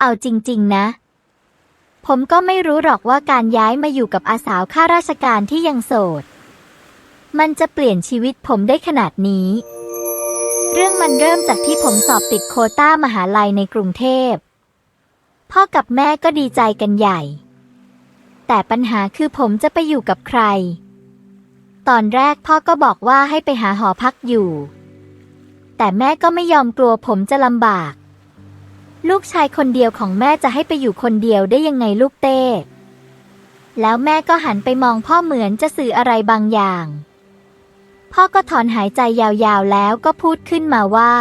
เอาจริง ๆ นะ ผมก็ไม่รู้หรอกว่าการย้ายมาอยู่กับอาสาวข้าราชการที่ยังโสด มันจะเปลี่ยนชีวิตผมได้ขนาดนี้ เรื่องมันเริ่มจากที่ผมสอบติดโคต้ามหาลัยในกรุงเทพ พ่อกับแม่ก็ดีใจกันใหญ่ แต่ปัญหาคือผมจะไปอยู่กับใคร ตอนแรกพ่อก็บอกว่าให้ไปหาหอพักอยู่ แต่แม่ก็ไม่ยอมกลัวผมจะลำบาก ลูกชายคนเดียวของแม่จะให้ไปอยู่คนเดียวได้ยังไงลูกเต้ แล้วแม่ก็หันไปมองพ่อเหมือนจะสื่ออะไรบางอย่าง พ่อก็ถอนหายใจยาวๆแล้วก็พูดขึ้นมาว่า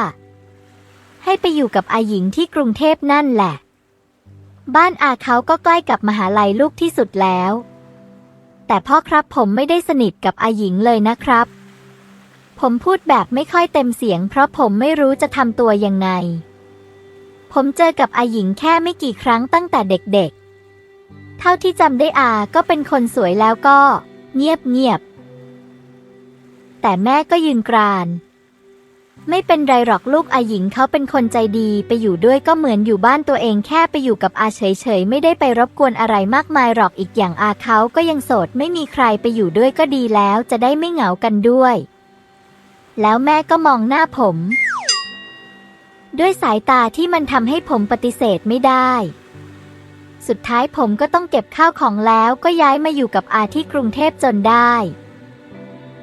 ให้ไปอยู่กับอาหญิงที่กรุงเทพนั่นแหละ บ้านอาเขาก็ใกล้กับมหาลัยลูกที่สุดแล้ว แต่พ่อครับผมไม่ได้สนิทกับอาหญิงเลยนะครับ ผมพูดแบบไม่ค่อยเต็มเสียง เพราะผมไม่รู้จะทำตัวยังไง ผมเจอกับอาหญิงแค่ไม่กี่ครั้งตั้งแต่เด็กๆ เท่าที่จำได้อาก็เป็นคนสวยแล้วก็ เงียบเงียบๆแต่แม่ก็ยืนกราน ไม่เป็นไรหรอกลูกอาหญิงเขาเป็นคนใจดีไปอยู่ด้วยก็เหมือนอยู่บ้านตัวเองแค่ไปอยู่กับอาเฉยๆ ไม่ได้ไปรบกวนอะไรมากมายหรอกอีกอย่างอาเขาก็ยังโสดไม่มีใครไปอยู่ด้วยก็ดีแล้วจะได้ไม่เหงากันด้วย แล้วแม่ก็มองหน้าผม ด้วยสายตาที่มันทำให้ผมปฏิเสธไม่ได้ สุดท้ายผมก็ต้องเก็บข้าวของแล้วก็ย้ายมาอยู่กับอาที่กรุงเทพจนได้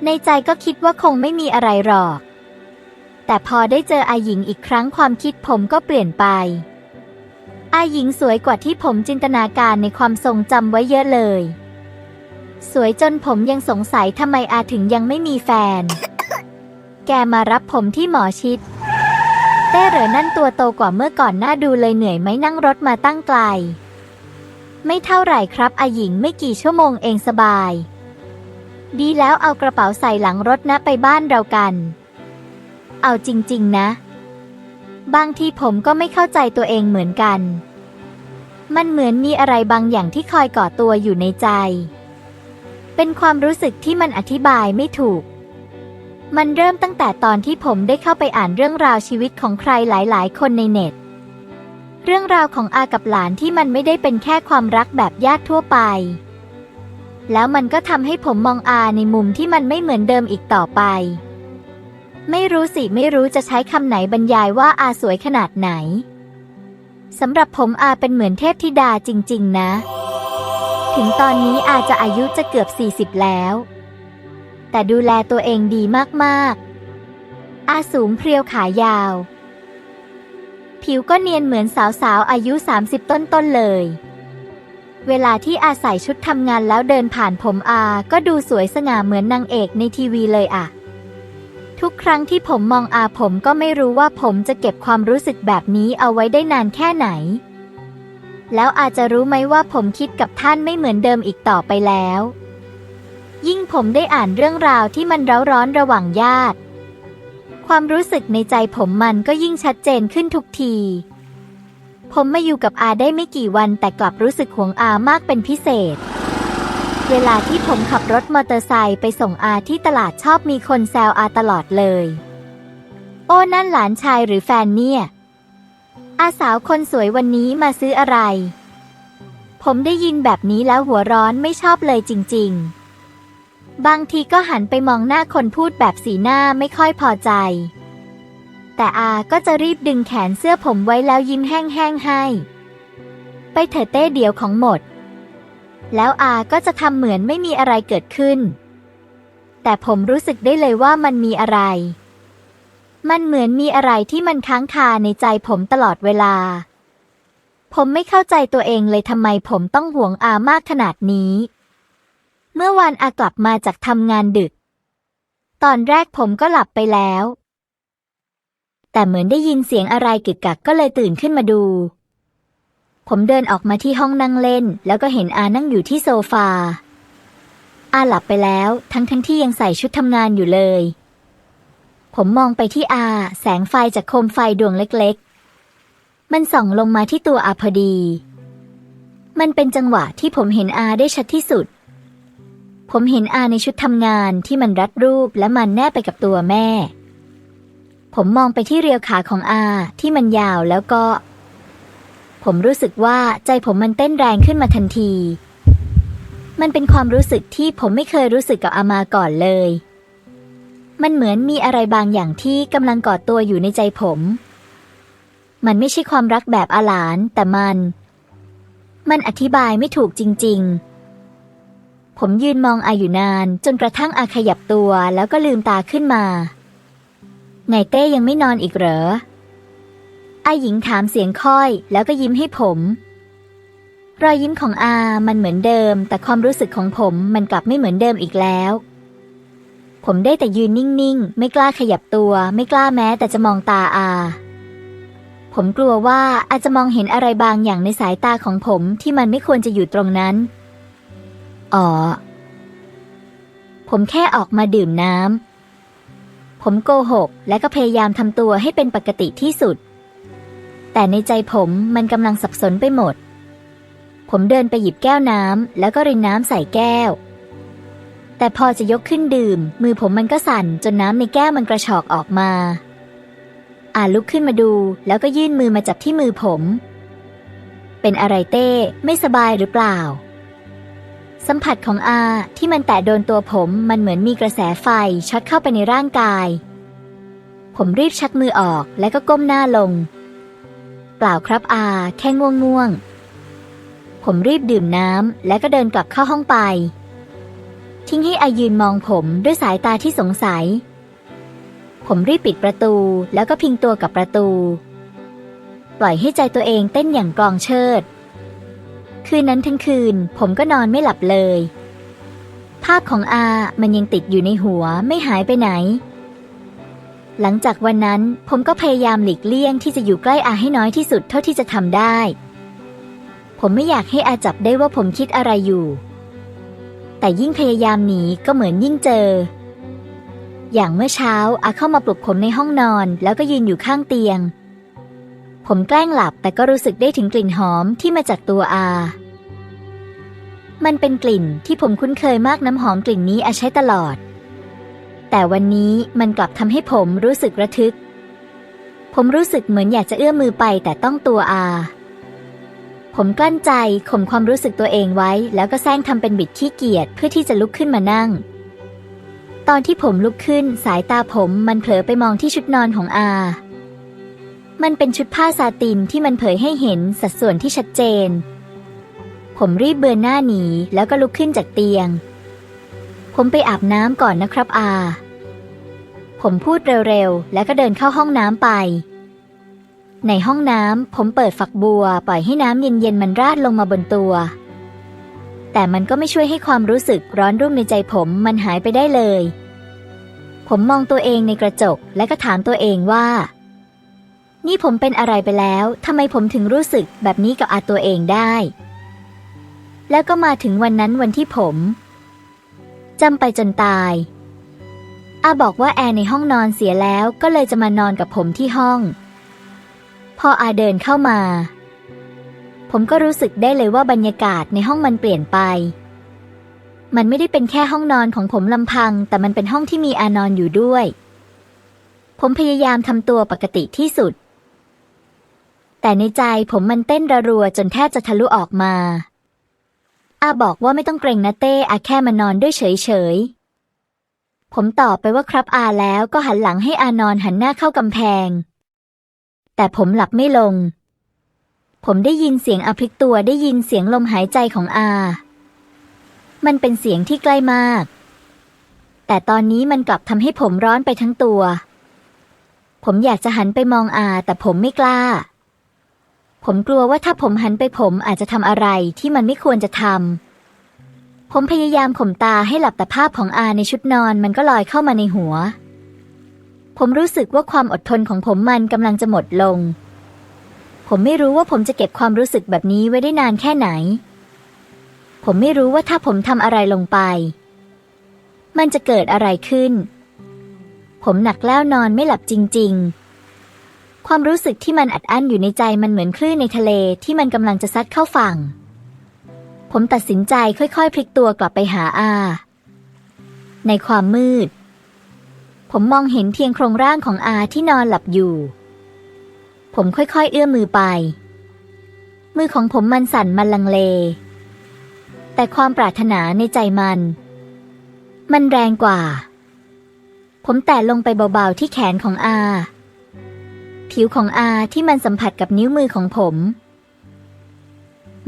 ในใจก็คิดว่าคงไม่มีอะไรหรอก แต่พอได้เจออาหญิงอีกครั้งความคิดผมก็เปลี่ยนไป อาหญิงสวยกว่าที่ผมจินตนาการในความทรงจำไว้เยอะเลย สวยจนผมยังสงสัยทำไมอาถึงยังไม่มีแฟน แกมารับผมที่หมอชิด เต้เหรอนั่นตัวโตกว่าเมื่อก่อนหน้าดูเลยเหนื่อยไหมนั่งรถมาตั้งไกล ไม่เท่าไหร่ครับอาหญิงไม่กี่ชั่วโมงเองสบาย ดีแล้วเอากระเป๋าใส่หลังรถนะไปบ้านเรากัน เอาจริง ๆ นะ บางทีผมก็ไม่เข้าใจตัวเองเหมือนกัน มันเหมือนมีอะไรบางอย่างที่คอยก่อตัวอยู่ในใจ เป็นความรู้สึกที่มันอธิบายไม่ถูก มันเริ่มตั้งแต่ตอนที่ผมได้เข้าไปอ่านเรื่องราวชีวิตของใครหลาย ๆ คนในเน็ต เรื่องราวของอากับหลานที่มันไม่ได้เป็นแค่ความรักแบบญาติทั่วไป แล้วมันก็ทำให้ผมมองอาในมุมที่มันไม่เหมือนเดิมอีกต่อไป ไม่รู้สิไม่รู้จะใช้คำไหนบรรยายว่าอาสวยขนาดไหนสำหรับผมอาเป็นเหมือนเทพธิดาจริง ๆ นะ ถึงตอนนี้อาจะอายุจะเกือบ 40 แล้ว แต่ดูแลตัวเองดีมากๆ อาสูงเพรียวขายาว ผิวก็เนียนเหมือนสาวๆ อายุ 30 ต้นๆ เลย เวลาที่อาใส่ชุดทำงานแล้วเดินผ่านผมอาก็ดูสวยสง่าเหมือนนางเอกในทีวีเลยอะทุกครั้งที่ผมมองอาผมก็ไม่รู้ว่าผมจะเก็บความรู้สึกแบบนี้เอาไว้ได้นานแค่ไหน แล้วอาจจะรู้ไหมว่าผมคิดกับท่านไม่เหมือนเดิมอีกต่อไปแล้ว ยิ่งผมได้อ่านเรื่องราวที่มันร้าร้อนระหว่างญาติ ความรู้สึกในใจผมมันก็ยิ่งชัดเจนขึ้นทุกที ผมมาอยู่กับอาได้ไม่กี่วันแต่กลับรู้สึกห่วงอามากเป็นพิเศษ เวลาที่ผมขับรถมอเตอร์ไซค์ไปส่งอาที่ตลาดชอบมีคนแซวอาตลอดเลย โอ้นั่นหลานชายหรือแฟนเนี่ย อาสาวคนสวยวันนี้มาซื้ออะไร ผมได้ยินแบบนี้แล้วหัวร้อนไม่ชอบเลยจริง ๆ บางทีก็หันไปมองหน้าคนพูดแบบสีหน้าไม่ค่อยพอใจ แต่อาก็จะรีบดึงแขนเสื้อผมไว้แล้วยิ้มแห้งๆให้ ไปเถอะเต้เดียวของหมด แล้วอาก็จะทำเหมือนไม่มีอะไรเกิดขึ้น แต่ผมรู้สึกได้เลยว่ามันมีอะไร มันเหมือนมีอะไรที่มันค้างคาในใจผมตลอดเวลา ผมไม่เข้าใจตัวเองเลยทำไมผมต้องห่วงอามากขนาดนี้ เมื่อวานอากลับมาจากทำงานดึก ตอนแรกผมก็หลับไปแล้ว แต่เหมือนได้ยินเสียงอะไรกึกกักก็เลยตื่นขึ้นมาดู ผมเดินออกมาที่ห้องนั่งเล่น แล้วก็เห็นอานั่งอยู่ที่โซฟา อาหลับไปแล้วทั้งทั้งที่ยังใส่ชุดทำงานอยู่เลย ผมมองไปที่อา แสงไฟจากโคมไฟดวงเล็กๆ มันส่องลงมาที่ตัวอาพอดี มันเป็นจังหวะที่ผมเห็นอาได้ชัดที่สุด ผมเห็นอาในชุดทำงานที่มันรัดรูปและมันแนบไปกับตัวแม่ ผมมองไปที่เรียวขาของอาที่มันยาวแล้วก็ ผมรู้สึกว่าใจผมมันเต้นแรงขึ้นมาทันที มันเป็นความรู้สึกที่ผมไม่เคยรู้สึกกับอามาก่อนเลย มันเหมือนมีอะไรบางอย่างที่กำลังกอตัวอยู่ในใจผม มันไม่ใช่ความรักแบบอาหลานแต่มัน มันอธิบายไม่ถูกจริง ๆ ผมยืนมองอาอยู่นานจนกระทั่งอาขยับตัวแล้วก็ลืมตาขึ้นมาไงเต้ยังไม่นอนอีกเหรอ อาหญิงถามเสียงค่อยแล้วก็ยิ้มให้ผม รอยยิ้มของอา มันเหมือนเดิม แต่ความรู้สึกของผมมันกลับไม่เหมือนเดิมอีกแล้ว ผมได้แต่ยืนนิ่งๆ ไม่กล้าขยับตัว ไม่กล้าแม้แต่จะมองตาอา ผมกลัวว่าอาจจะมองเห็นอะไรบางอย่างในสายตาของผมที่มันไม่ควรจะอยู่ตรงนั้น อ๋อ ผมแค่ออกมาดื่มน้ำ ผมโกหกและก็พยายามทำตัวให้เป็นปกติที่สุด แต่ในใจผมมันกำลังสับสนไปหมด ผมเดินไปหยิบแก้วน้ำแล้วก็รินน้ำใส่แก้ว แต่พอจะยกขึ้นดื่ม มือผมมันก็สั่นจนน้ำในแก้วมันกระชอกออกมา อ่าลุกขึ้นมาดูแล้วก็ยื่นมือมาจับที่มือผม เป็นอะไรเต้ไม่สบายหรือเปล่า สัมผัสของอาที่มันแตะโดนตัวผมมันเหมือนมีกระแสไฟช็อตเข้าไปในร่างกาย ผมรีบชักมือออกและก็ก้มหน้าลง เปล่าครับอา แค่ง่วงง่วงผมรีบดื่มน้ำและก็เดินกลับเข้าห้องไป ทิ้งให้อายืนมองผมด้วยสายตาที่สงสัย ผมรีบปิดประตูแล้วก็พิงตัวกับประตู ปล่อยให้ใจตัวเองเต้นอย่างกลองเชิด คืนนั้นทั้งคืน ผมก็นอนไม่หลับเลย ภาพของอา มันยังติดอยู่ในหัวไม่หายไปไหน หลังจากวันนั้นผมก็พยายามหลีกเลี่ยงที่จะอยู่ใกล้อาให้น้อยที่สุดเท่าที่จะทำได้ ผมไม่อยากให้อาจับได้ว่าผมคิดอะไรอยู่ แต่ยิ่งพยายามหนีก็เหมือนยิ่งเจอ อย่างเมื่อเช้าอาเข้ามาปลุกผมในห้องนอนแล้วก็ยืนอยู่ข้างเตียงผมแกล้งหลับแต่ก็รู้สึกได้ถึงกลิ่นหอมที่มาจากตัวอา มันเป็นกลิ่นที่ผมคุ้นเคยมากน้ำหอมกลิ่นนี้อาใช้ตลอด แต่วันนี้มันกลับทำให้ผมรู้สึกระทึก ผมรู้สึกเหมือนอยากจะเอื้อมมือไปแต่ต้องตัวอา ผมกลั้นใจข่มความรู้สึกตัวเองไว้ แล้วก็แซงทำเป็นบิดขี้เกียจเพื่อที่จะลุกขึ้นมานั่ง ตอนที่ผมลุกขึ้นสายตาผมมันเผลอไปมองที่ชุดนอนของอา มันเป็นชุดผ้าซาตินที่มันเผยให้เห็นสัดส่วนที่ชัดเจน ผมรีบเบือนหน้าหนีแล้วก็ลุกขึ้นจากเตียง ผมไปอาบน้ำก่อนนะครับอา ผมพูดเร็วๆ แล้วก็เดินเข้าห้องน้ำไป ในห้องน้ำผมเปิดฝักบัว ปล่อยให้น้ำเย็นๆมันราดลงมาบนตัว แต่มันก็ไม่ช่วยให้ความรู้สึกร้อนรุ่มในใจผมมันหายไปได้เลย ผมมองตัวเองในกระจกและก็ถามตัวเองว่า นี่ผมเป็นอะไรไปแล้วทำไมผมถึงรู้สึกแบบนี้กับอาตัวเองได้ แล้วก็มาถึงวันนั้นวันที่ผมจำไปจนตาย อาบอกว่าแอร์ในห้องนอนเสียแล้วก็เลยจะมานอนกับผมที่ห้อง พออาเดินเข้ามา ผมก็รู้สึกได้เลยว่าบรรยากาศในห้องมันเปลี่ยนไป มันไม่ได้เป็นแค่ห้องนอนของผมลำพัง แต่มันเป็นห้องที่มีอานอนอยู่ด้วย ผมพยายามทำตัวปกติที่สุด แต่ในใจผมมันเต้นระรัวจนแทบจะทะลุออกมา อาบอกว่าไม่ต้องเกรงนะเต้อาแค่มานอนด้วยเฉยๆผมตอบไปว่าครับอาแล้วก็หันหลังให้อานอนหันหน้าเข้ากำแพง แต่ผมหลับไม่ลง ผมได้ยินเสียงอาพลิกตัวได้ยินเสียงลมหายใจของอา มันเป็นเสียงที่ใกล้มาก แต่ตอนนี้มันกลับทำให้ผมร้อนไปทั้งตัว ผมอยากจะหันไปมองอาแต่ผมไม่กล้า ผมกลัวว่าถ้าผมหันไปผมอาจจะทำอะไรที่มันไม่ควรจะทำ ผมพยายามข่มตาให้หลับแต่ภาพของอาในชุดนอนมันก็ลอยเข้ามาในหัว ผมรู้สึกว่าความอดทนของผมมันกำลังจะหมดลง ผมไม่รู้ว่าผมจะเก็บความรู้สึกแบบนี้ไว้ได้นานแค่ไหน ผมไม่รู้ว่าถ้าผมทำอะไรลงไป มันจะเกิดอะไรขึ้น ผมหนักแล้วนอนไม่หลับจริง ๆ ความรู้สึกที่มันอัดอั้นอยู่ในใจมันเหมือนคลื่นในทะเลที่มันกำลังจะซัดเข้าฝั่ง ผมตัดสินใจค่อยๆ พลิกตัวกลับไปหาอา ในความมืด ผมมองเห็นเพียงโครงร่างของอาที่นอนหลับอยู่ ผมค่อยๆ เอื้อมมือไป มือของผมมันสั่นมันลังเล แต่ความปรารถนาในใจมัน มันแรงกว่า ผมแตะลงไปเบาๆที่แขนของอา ผิวของอาที่มันสัมผัสกับนิ้วมือของผม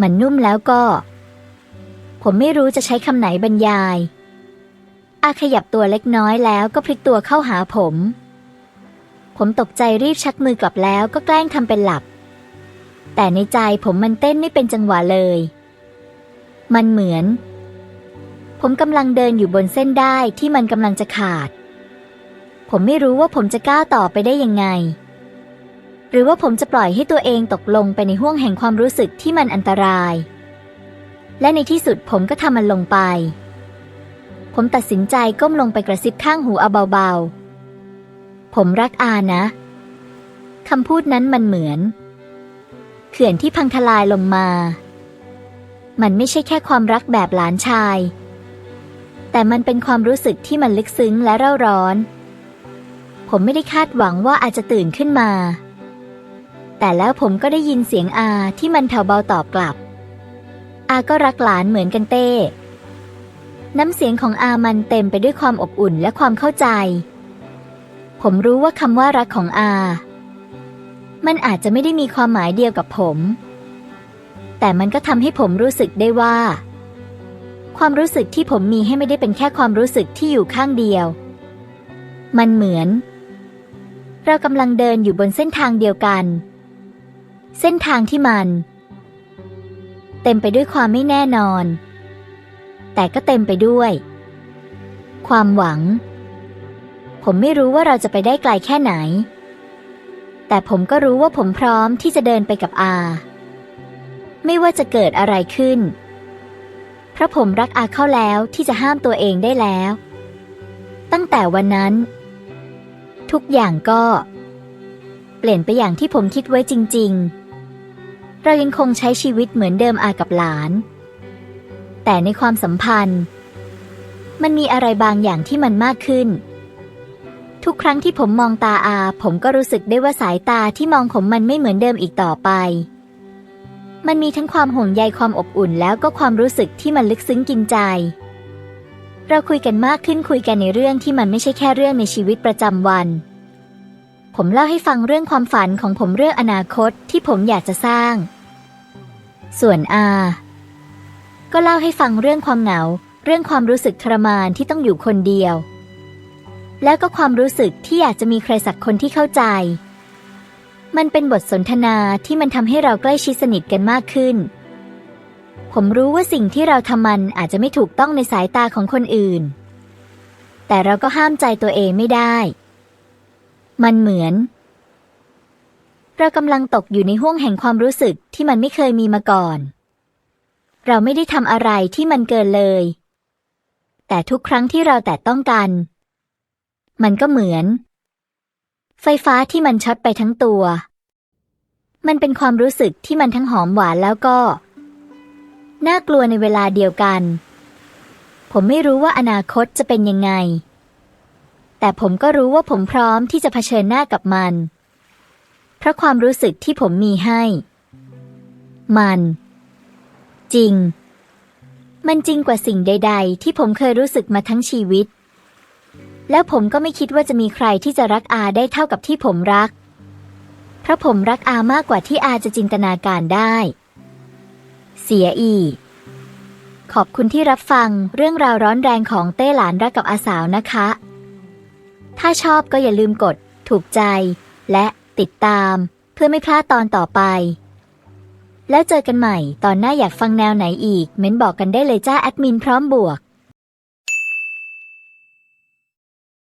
มันนุ่มแล้วก็ ผมไม่รู้จะใช้คำไหนบรรยาย อาขยับตัวเล็กน้อยแล้วก็พลิกตัวเข้าหาผม ผมตกใจรีบชักมือกลับแล้วก็แกล้งทำเป็นหลับ แต่ในใจผมมันเต้นไม่เป็นจังหวะเลย มันเหมือน ผมกำลังเดินอยู่บนเส้นได้ที่มันกำลังจะขาดผมไม่รู้ว่าผมจะก้าวต่อไปได้ยังไง หรือว่าผมจะปล่อยให้ตัวเองตกลงไปในห้วงแห่งความรู้สึกที่มันอันตราย และในที่สุดผมก็ทำมันลงไป ผมตัดสินใจก้มลงไปกระซิบข้างหูเอาเบาๆ ผมรักอานะ คำพูดนั้นมันเหมือน เขื่อนที่พังทลายลงมา มันไม่ใช่แค่ความรักแบบหลานชาย แต่มันเป็นความรู้สึกที่มันลึกซึ้งและเร่าร้อน ผมไม่ได้คาดหวังว่าอาจจะตื่นขึ้นมา แต่แล้วผมก็ได้ยินเสียงอาที่มันแผ่วเบาตอบกลับ อาก็รักหลานเหมือนกันเต้ น้ำเสียงของอามันเต็มไปด้วยความอบอุ่นและความเข้าใจ ผมรู้ว่าคำว่ารักของอา มันอาจจะไม่ได้มีความหมายเดียวกับผม แต่มันก็ทำให้ผมรู้สึกได้ว่า ความรู้สึกที่ผมมีให้ไม่ได้เป็นแค่ความรู้สึกที่อยู่ข้างเดียว มันเหมือน เรากำลังเดินอยู่บนเส้นทางเดียวกัน เส้นทางที่มัน เต็มไปด้วยความไม่แน่นอน แต่ก็เต็มไปด้วย ความหวัง ผมไม่รู้ว่าเราจะไปได้ไกลแค่ไหน แต่ผมก็รู้ว่าผมพร้อมที่จะเดินไปกับอา ไม่ว่าจะเกิดอะไรขึ้น เพราะผมรักอาเข้าแล้วที่จะห้ามตัวเองได้แล้ว ตั้งแต่วันนั้น ทุกอย่างก็เปลี่ยนไปอย่างที่ผมคิดไว้จริง ๆ เรายังคงใช้ชีวิตเหมือนเดิมอากับหลาน แต่ในความสัมพันธ์ มันมีอะไรบางอย่างที่มันมากขึ้น ทุกครั้งที่ผมมองตาอา ผมก็รู้สึกได้ว่าสายตาที่มองผมมันไม่เหมือนเดิมอีกต่อไป มันมีทั้งความห่วงใยความอบอุ่นแล้วก็ความรู้สึกที่มันลึกซึ้งกินใจ เราคุยกันมากขึ้นคุยกันในเรื่องที่มันไม่ใช่แค่เรื่องในชีวิตประจำวัน ผมเล่าให้ฟังเรื่องความฝันของผมเรื่องอนาคตที่ผมอยากจะสร้าง ส่วนอา ก็เล่าให้ฟังเรื่องความเหงา เรื่องความรู้สึกทรมานที่ต้องอยู่คนเดียว แล้วก็ความรู้สึกที่อยากจะมีใครสักคนที่เข้าใจ มันเป็นบทสนทนาที่มันทำให้เราใกล้ชิดสนิทกันมากขึ้น ผมรู้ว่าสิ่งที่เราทำมันอาจจะไม่ถูกต้องในสายตาของคนอื่น แต่เราก็ห้ามใจตัวเองไม่ได้ มันเหมือน เรากำลังตกอยู่ในห้วงแห่งความรู้สึกที่มันไม่เคยมีมาก่อน เราไม่ได้ทำอะไรที่มันเกินเลย แต่ทุกครั้งที่เราแตะต้องกัน มันก็เหมือน ไฟฟ้าที่มันช็อตไปทั้งตัว มันเป็นความรู้สึกที่มันทั้งหอมหวานแล้วก็ น่ากลัวในเวลาเดียวกัน ผมไม่รู้ว่าอนาคตจะเป็นยังไง แต่ผมก็รู้ว่าผมพร้อมที่จะเผชิญหน้ากับมัน เพราะความรู้สึกที่ผมมีให้ มัน จริง มันจริงกว่าสิ่งใด ๆ ที่ผมเคยรู้สึกมาทั้งชีวิต แล้วผมก็ไม่คิดว่าจะมีใครที่จะรักอาได้เท่ากับที่ผมรัก เพราะผมรักอามากกว่าที่อาจะจินตนาการได้ เสียอีกขอบคุณที่รับฟังเรื่องราวร้อนแรงของเต้หลานรักกับอาสาวนะคะ ถ้าชอบก็อย่าลืมกด ถูกใจ และติดตามเพื่อไม่พลาดตอนต่อไป แล้วเจอกันใหม่ตอนหน้าอยากฟังแนวไหนอีก เม้นบอกกันได้เลยจ้าแอดมินพร้อมบวก